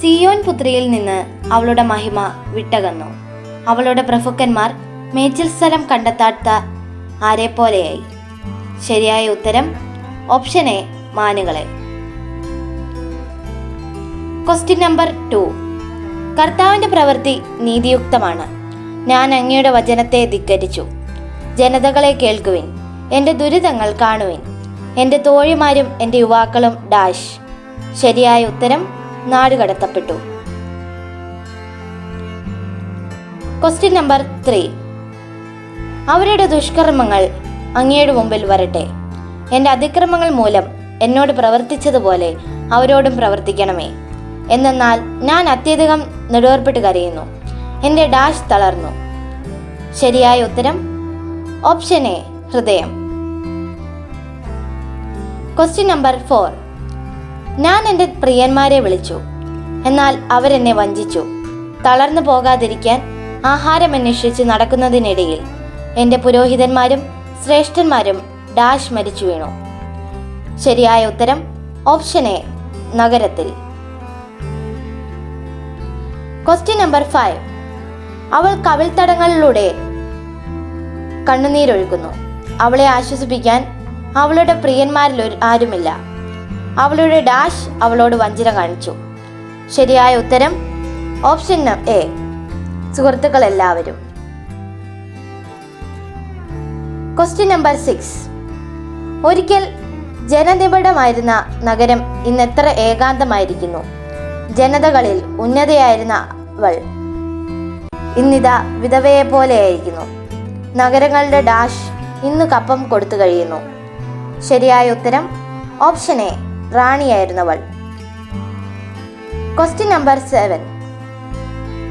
സിയോൻ പുത്രിയിൽ നിന്ന് അവളുടെ മഹിമ വിട്ടകന്നു. അവളുടെ പ്രഭുക്കന്മാർ മേച്ചിൽ സ്ഥലം കണ്ടെത്താത്ത ആരെപ്പോലെയായി ശരിയായ ഉത്തരം option A മാനുകളെ. Question number two. കർത്താവിന്റെ പ്രവൃത്തി നീതിയുക്തമാണ്. ഞാൻ അങ്ങയുടെ വചനത്തെ ധിക്കരിച്ചു. ജനതകളെ കേൾക്കുവിൻ. എന്റെ ദുരിതങ്ങൾ കാണുവിൻ. എന്റെ തോഴിമാരും എന്റെ യുവാക്കളും ഡാഷ്. ശരിയായ ഉത്തരം നാടുകടത്തപ്പെട്ടു ക്വസ്റ്റ്യൻ നമ്പർ ത്രീ അവരുടെ ദുഷ്കർമ്മങ്ങൾ അങ്ങയുടെ മുമ്പിൽ വരട്ടെ. എന്റെ അതിക്രമങ്ങൾ മൂലം എന്നോട് പ്രവർത്തിച്ചതുപോലെ അവരോടും പ്രവർത്തിക്കണമേ. എന്നാൽ ഞാൻ അത്യധികം നെടുവേർപ്പെട്ട് കരയുന്നു. എന്റെ ഡാഷ് തളർന്നു. ശരിയായ ഉത്തരം? ഓപ്ഷൻ എ ഹൃദയം. ക്വസ്റ്റ്യൻ നമ്പർ ഫോർ ഞാൻ എന്റെ പ്രിയന്മാരെ വിളിച്ചു. എന്നാൽ അവരെന്നെ വഞ്ചിച്ചു. തളർന്നു പോകാതിരിക്കാൻ ആഹാരം അന്വേഷിച്ച് നടക്കുന്നതിനിടയിൽ എന്റെ പുരോഹിതന്മാരും ശ്രേഷ്ഠന്മാരും ഡാഷ് മരിച്ചു വീണു. ശരിയായ ഉത്തരം ഓപ്ഷൻ എ നഗരത്തിൽ. Question number five. അവൾ കവിൾത്തടങ്ങളിലൂടെ കണ്ണുനീരൊഴുക്കുന്നു അവളെ ആശ്വസിപ്പിക്കാൻ അവളുടെ പ്രിയന്മാരിൽ ആരുമില്ല. അവളുടെ ഡാഷ് അവളോട് വഞ്ചന കാണിച്ചു. ശരിയായ ഉത്തരം ഓപ്ഷൻ എ. സുഹൃത്തുക്കൾ എല്ലാവരും. ക്വസ്റ്റ്യൻ നമ്പർ സിക്സ് ഒരിക്കൽ ജനനിബിഡമായിരുന്ന നഗരം ഇന്ന് എത്ര ഏകാന്തമായിരിക്കുന്നു? ജനതകളിൽ ഉന്നതയായിരുന്ന അവൾ ഇന്നിതാ വിധവയെ പോലെയായിരിക്കുന്നു. നഗരങ്ങളുടെ ഡാഷ് ഇന്ന് കപ്പം കൊടുത്തു കഴിയുന്നു. ശരിയായ ഉത്തരം ഓപ്ഷൻ എ. റാണിയായിരുന്നവൾ. ക്വസ്റ്റ്യൻ നമ്പർ സെവൻ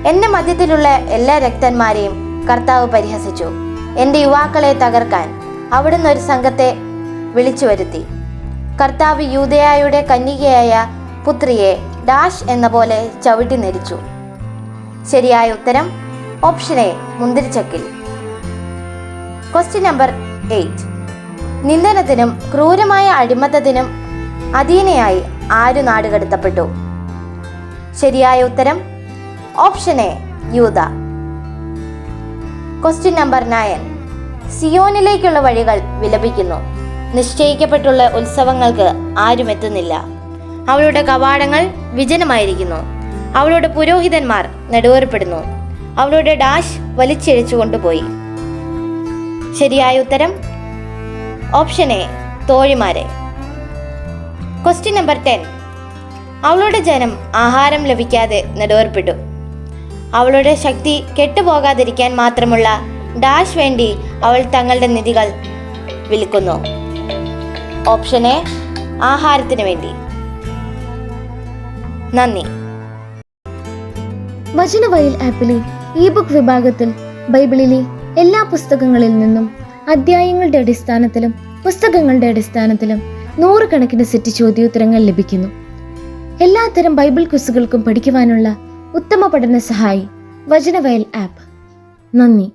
എന്റെ മധ്യത്തിലുള്ള എല്ലാ രക്തന്മാരെയും കർത്താവ് പരിഹസിച്ചു. എന്റെ യുവാക്കളെ തകർക്കാൻ അവിടുന്ന് ഒരു സംഘത്തെ വിളിച്ചു വരുത്തി. കർത്താവ് യൂതയായുടെ കന്യകയായ പുത്രിയെ ഡാഷ് എന്ന പോലെ ചവിട്ടി നെരിച്ചു. ശരിയായ ഉത്തരം ഓപ്ഷൻ എ മുന്തിരിച്ചക്കിൽ. ക്വസ്റ്റ്യൻ നമ്പർ എയ്റ്റ് നിന്ദനത്തിനും ക്രൂരമായ അടിമത്തത്തിനും അധീനയായി ആര് നാടുകടത്തപ്പെട്ടു ശരിയായ ഉത്തരം ഓപ്ഷൻ എ യൂത. ക്വസ്റ്റ്യൻ നമ്പർ നയൻ സിയോനിലേക്കുള്ള വഴികൾ വിലപിക്കുന്നു. നിശ്ചയിക്കപ്പെട്ടുള്ള ഉത്സവങ്ങൾക്ക് ആരും എത്തുന്നില്ല. അവളുടെ കവാടങ്ങൾ വിജനമായിരിക്കുന്നു. അവളുടെ പുരോഹിതന്മാർ നെടുവേർപ്പെടുന്നു. അവളുടെ ഡാഷ് വലിച്ചിഴച്ചു കൊണ്ടുപോയി. ശരിയായ ഉത്തരം ഓപ്ഷൻ എ തോഴിമാരെ. ക്വസ്റ്റ്യൻ നമ്പർ ടെൻ അവളുടെ ജനം ആഹാരം ലഭിക്കാതെ നെടുവേർപ്പെട്ടു. അവളുടെ ശക്തി കെട്ടുപോകാതിരിക്കാൻ മാത്രമുള്ള ഡാഷ് വേണ്ടി അവൾ തങ്ങളുടെ നിധികൾ വിൽക്കുന്നു. ഓപ്ഷൻ എ ആഹാരത്തിന് വേണ്ടി. നന്ദി. വചനവയൽ ആപ്പിലെ ഇ ബുക്ക് വിഭാഗത്തിൽ ബൈബിളിലെ എല്ലാ പുസ്തകങ്ങളിൽ നിന്നും അധ്യായങ്ങളുടെ അടിസ്ഥാനത്തിലും പുസ്തകങ്ങളുടെ അടിസ്ഥാനത്തിലും നൂറുകണക്കിന് സെറ്റ് ചോദ്യോത്തരങ്ങൾ ലഭിക്കുന്നു. എല്ലാത്തരം ബൈബിൾ ക്വിസുകൾക്കും പഠിക്കുവാനുള്ള ഉത്തമ പഠന സഹായി വചനവയൽ ആപ്പ്. നന്ദി.